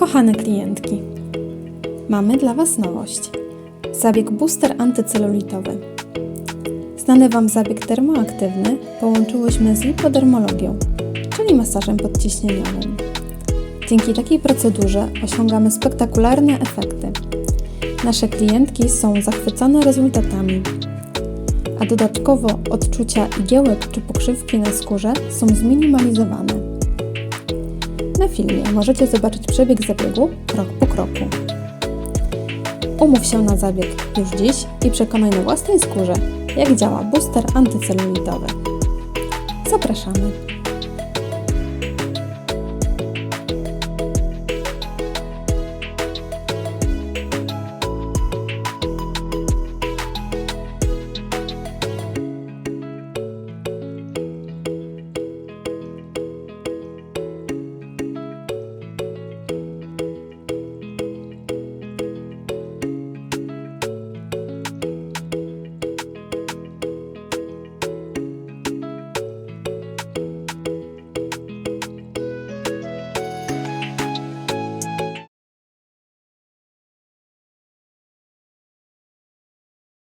Kochane klientki, mamy dla Was nowość. Zabieg booster antycelulitowy. Znany Wam zabieg termoaktywny połączyłyśmy z lipodermologią, czyli masażem podciśnieniowym. Dzięki takiej procedurze osiągamy spektakularne efekty. Nasze klientki są zachwycone rezultatami, a dodatkowo odczucia igiełek czy pokrzywki na skórze są zminimalizowane. Filmie możecie zobaczyć przebieg zabiegu krok po kroku. Umów się na zabieg już dziś i przekonaj na własnej skórze, jak działa booster antycelulitowy. Zapraszamy!